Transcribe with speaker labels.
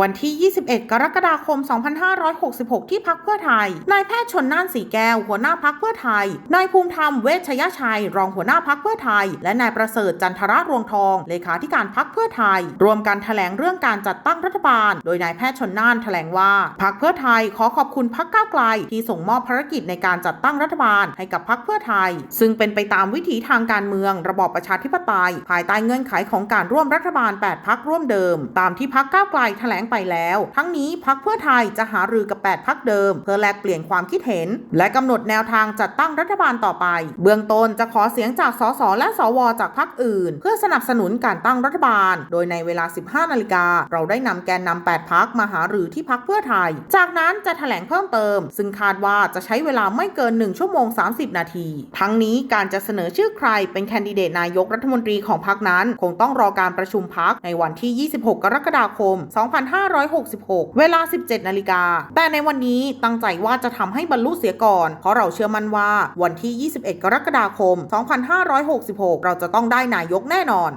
Speaker 1: วันที่ 21 กรกฎาคม 2566 ที่พักเพื่อไทย นายแพทย์ชนน่านสีแก้ว หัวหน้าพักเพื่อไทย นายภูมิธรรมเวชยชัย รองหัวหน้าพักเพื่อไทย และนายประเสริฐจันทระรวงทอง เลขาธิการพักเพื่อไทย รวมกันแถลงเรื่องการจัดตั้งรัฐบาล โดยนายแพทย์ชนน่านแถลงว่า พักเพื่อไทยขอขอบคุณพักก้าวไกล ที่ส่งมอบภารกิจในการจัดตั้งรัฐบาลให้กับพักเพื่อไทย ซึ่งเป็นไปตามวิถีทางการเมือง ระบอบประชาธิปไตย ภายใต้เงื่อนไขของการร่วมรัฐบาล 8 พักร่วมเดิม ตามที่พักก้าวไกลแถลงไปแล้ว ทั้งนี้พักเพื่อไทยจะหารือกับ 8 พักเดิม เพื่อแลกเปลี่ยนความคิดเห็น และกำหนดแนวทางจัดตั้งรัฐบาลต่อไป เบื้องต้นจะขอเสียงจากสสและสวจากพักอื่น เพื่อสนับสนุนการตั้งรัฐบาล โดยในเวลา 15 นาฬิกา เราได้นำแกนนำ8พักมาหารือที่พักเพื่อไทย จากนั้นจะแถลงเพิ่มเติม ซึ่งคาดว่าจะใช้เวลาไม่เกิน 1 ชั่วโมง 30 นาที ทั้งนี้การจะเสนอชื่อใครเป็นแคนดิเดตนายกรัฐมนตรีของพักนั้น คงต้องรอการประชุมพักในวันที่ 26 กรกฎาคม 25 2566 เวลา 17 นาฬิกา แต่ในวันนี้ตั้งใจว่าจะทำให้บรรลุเสียก่อน เพราะเราเชื่อมั่นว่าวันที่ 21 กรกฎาคม 2566 เราจะต้องได้นายกแน่นอน